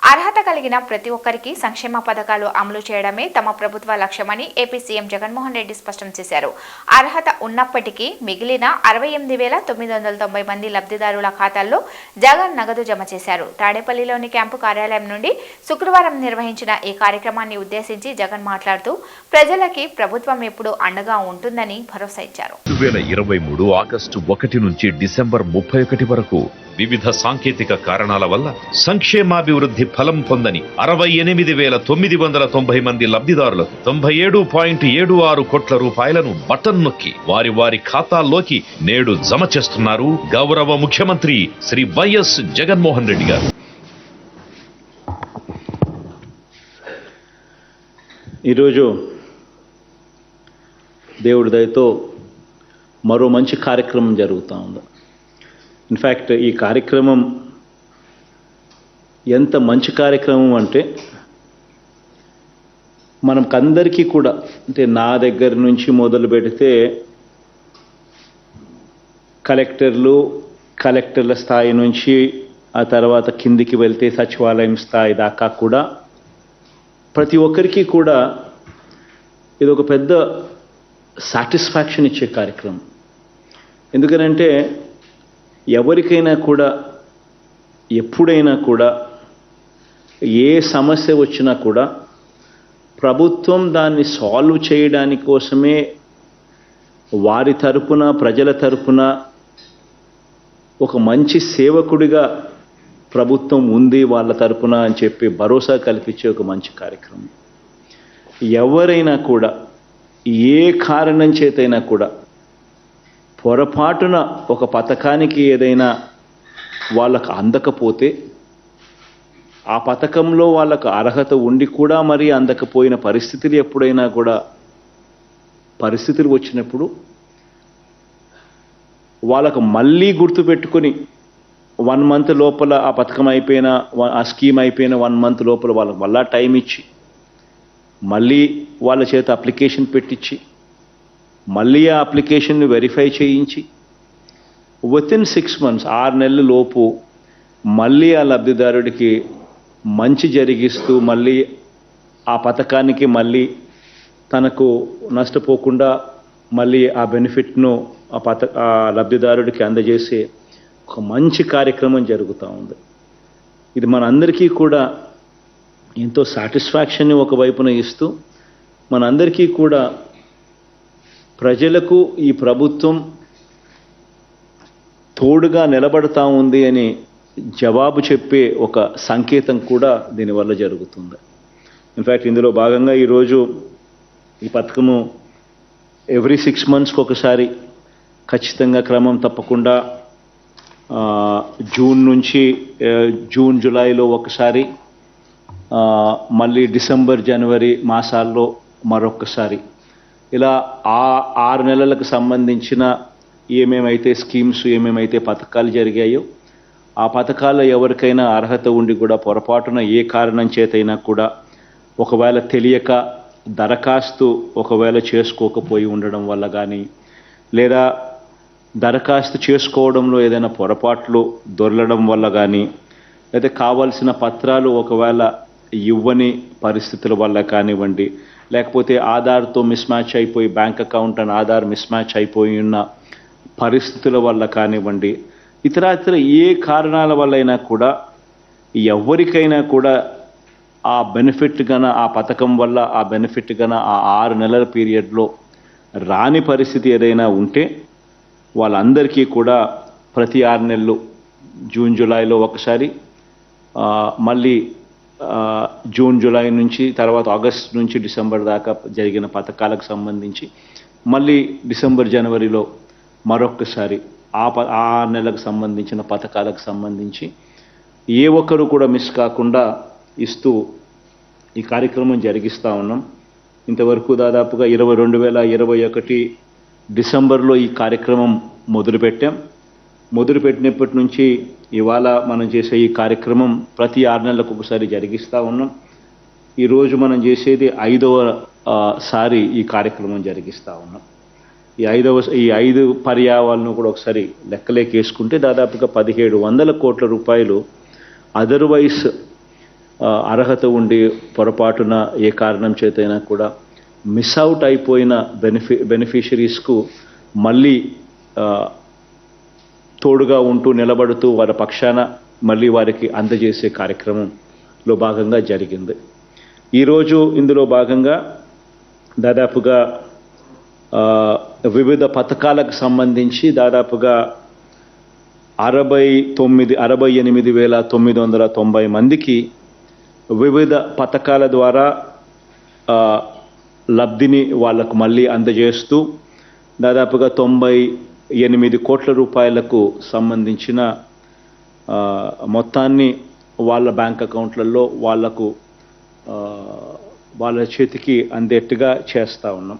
అర్హత కలిగిన ప్రతి ఒక్కరికి సంక్షేమ పథకాలు అమలు చేయడమే తమ ప్రభుత్వ లక్ష్యమని ఏపీ సీఎం జగన్మోహన్ రెడ్డి స్పష్టం చేశారు. అర్హత ఉన్నప్పటికీ మిగిలిన అరవై ఎనిమిది వేల తొమ్మిది వందల తొంభై మంది లబ్ధిదారుల ఖాతాల్లో జగన్ నగదు జమ చేశారు. తాడేపల్లిలోని క్యాంపు కార్యాలయం నుండి శుక్రవారం నిర్వహించిన ఈ కార్యక్రమాన్ని ఉద్దేశించి జగన్ మాట్లాడుతూ ప్రజలకి ప్రభుత్వం ఎప్పుడు అండగా ఉంటుందని భరోసా ఇచ్చారు. ఆగస్టు ఒకటి నుంచి డిసెంబర్ ముప్పై ఒకటి వరకు వివిధ సాంకేతిక కారణాల వల్ల సంక్షేమాభివృద్ధి ఫలం పొందని అరవై ఎనిమిది వేల తొమ్మిది వందల తొంభై మంది లబ్ధిదారులకు తొంభై ఏడు పాయింట్ ఏడు ఆరు కోట్ల రూపాయలను బటన్ నొక్కి వారి వారి ఖాతాల్లోకి నేడు జమ చేస్తున్నారు గౌరవ ముఖ్యమంత్రి శ్రీ వైఎస్ జగన్మోహన్ రెడ్డి గారు. ఈరోజు దేవుడి దయతో మరో మంచి కార్యక్రమం జరుగుతూ ఉంది. ఇన్ఫ్యాక్ట్ ఈ కార్యక్రమం ఎంత మంచి కార్యక్రమం అంటే మనకందరికీ కూడా అంటే నా దగ్గర నుంచి మొదలు పెడితే కలెక్టర్లు కలెక్టర్ల స్థాయి నుంచి ఆ తర్వాత కిందికి వెళ్తే సచివాలయం స్థాయి దాకా కూడా ప్రతి ఒక్కరికి కూడా ఇది ఒక పెద్ద సాటిస్ఫాక్షన్ ఇచ్చే కార్యక్రమం. ఎందుకనంటే ఎవరికైనా కూడా ఎప్పుడైనా కూడా ఏ సమస్య వచ్చినా కూడా ప్రభుత్వం దాన్ని సాల్వ్ చేయడానికి కోసమే వారి తరపున ప్రజల తరపున ఒక మంచి సేవకుడిగా ప్రభుత్వం ఉంది వాళ్ళ తరపున అని చెప్పి భరోసా కల్పించే ఒక మంచి కార్యక్రమం. ఎవరైనా కూడా ఏ కారణం చేతైనా కూడా పొరపాటున ఒక పథకానికి ఏదైనా వాళ్ళకు అందకపోతే ఆ పథకంలో వాళ్ళకు అర్హత ఉండి కూడా మరి అందకపోయిన పరిస్థితులు ఎప్పుడైనా కూడా పరిస్థితులు వచ్చినప్పుడు వాళ్ళకు మళ్ళీ గుర్తుపెట్టుకొని వన్ మంత్ లోపల ఆ పథకం అయిపోయిన ఆ స్కీమ్ అయిపోయిన వన్ మంత్ లోపల వాళ్ళకి మళ్ళా టైం ఇచ్చి మళ్ళీ వాళ్ళ చేత అప్లికేషన్ పెట్టించి మళ్ళీ ఆ అప్లికేషన్ని వెరిఫై చేయించి విత్ ఇన్ సిక్స్ మంత్స్ ఆరు నెలల లోపు మళ్ళీ ఆ లబ్ధిదారుడికి మంచి జరిగిస్తూ మళ్ళీ ఆ పథకానికి మళ్ళీ తనకు నష్టపోకుండా మళ్ళీ ఆ బెనిఫిట్ను ఆ పథ ఆ లబ్ధిదారుడికి అందజేసే ఒక మంచి కార్యక్రమం జరుగుతూ ఉంది. ఇది మనందరికీ కూడా ఎంతో సాటిస్ఫాక్షన్ని ఒకవైపున ఇస్తూ మనందరికీ కూడా ప్రజలకు ఈ ప్రభుత్వం తోడుగా నిలబడతా ఉంది అని జవాబు చెప్పే ఒక సంకేతం కూడా దీనివల్ల జరుగుతుంది. ఇన్ఫ్యాక్ట్ ఇందులో భాగంగా ఈరోజు ఈ పథకము ఎవ్రీ సిక్స్ మంత్స్కి ఒకసారి ఖచ్చితంగా క్రమం తప్పకుండా జూన్ నుంచి జూన్ జూలైలో ఒకసారి మళ్ళీ డిసెంబర్ జనవరి మాసాల్లో మరొకసారి ఇలా ఆ ఆరు నెలలకు సంబంధించిన ఏమేమైతే స్కీమ్స్ ఏమేమైతే పథకాలు జరిగాయో ఆ పథకాల్లో ఎవరికైనా అర్హత ఉండి కూడా పొరపాటున ఏ కారణం చేతైనా కూడా ఒకవేళ తెలియక దరఖాస్తు ఒకవేళ చేసుకోకపోయి ఉండడం వల్ల కానీ లేదా దరఖాస్తు చేసుకోవడంలో ఏదైనా పొరపాట్లు దొరలడం వల్ల కానీ లేదా కావాల్సిన పత్రాలు ఒకవేళ ఇవ్వని పరిస్థితుల వల్ల కానివ్వండి లేకపోతే ఆధార్తో మిస్ మ్యాచ్ అయిపోయి bank account and Aadhaar mismatch అయిపోయి ఉన్న పరిస్థితుల వల్ల కానివ్వండి ఇతరాతర ఏ కారణాల వల్లైనా కూడా ఎవరికైనా కూడా ఆ బెనిఫిట్ గన ఆ పథకం వల్ల ఆ బెనిఫిట్ గన ఆ ఆరు నెలల పీరియడ్లో రాని పరిస్థితి ఏదైనా ఉంటే వాళ్ళందరికీ కూడా ప్రతి ఆరు నెలలు జూన్ జూలైలో ఒకసారి మళ్ళీ జూన్ జూలై నుంచి తర్వాత ఆగస్ట్ నుంచి డిసెంబర్ దాకా జరిగిన పథకాలకు సంబంధించి మళ్ళీ డిసెంబర్ జనవరిలో మరొకసారి ఆ ప ఆ నెలకు సంబంధించిన పథకాలకు సంబంధించి ఏ ఒక్కరు కూడా మిస్ కాకుండా ఇస్తూ ఈ కార్యక్రమం జరిగిస్తూ ఉన్నాం. ఇంతవరకు దాదాపుగా ఇరవై రెండు వేల ఇరవై ఒకటి డిసెంబర్లో ఈ కార్యక్రమం మొదలుపెట్టాం. మొదలుపెట్టినప్పటి నుంచి ఇవాళ మనం చేసే ఈ కార్యక్రమం ప్రతి ఆరు నెలలకు ఒకసారి జరిగిస్తూ ఉన్నాం. ఈరోజు మనం చేసేది ఐదవ సారి ఈ కార్యక్రమం జరిగిస్తూ ఉన్నాం. ఈ ఐదవ ఈ ఐదు పర్యావాలను కూడా ఒకసారి లెక్కలేకేసుకుంటే దాదాపుగా పదిహేడు వందల కోట్ల రూపాయలు అదర్వైజ్ అర్హత ఉండి పొరపాటున ఏ కారణం చేతైనా కూడా మిస్ అవుట్ అయిపోయిన బెనిఫి బెనిఫిషరీస్కు మళ్ళీ తోడుగా ఉంటూ నిలబడుతూ వారి పక్షాన మళ్ళీ వారికి అందజేసే కార్యక్రమంలో భాగంగా జరిగింది. ఈరోజు ఇందులో భాగంగా దాదాపుగా వివిధ పథకాలకు సంబంధించి దాదాపుగా అరవై తొమ్మిది అరవై ఎనిమిది వేల తొమ్మిది వందల తొంభై మందికి వివిధ పథకాల ద్వారా లబ్ధిని వాళ్ళకు మళ్ళీ అందజేస్తూ దాదాపుగా తొంభై ఎనిమిది కోట్ల రూపాయలకు సంబంధించిన మొత్తాన్ని వాళ్ళ బ్యాంక్ అకౌంట్లలో వాళ్ళకు వాళ్ళ చేతికి అందేట్టుగా చేస్తూ ఉన్నాం.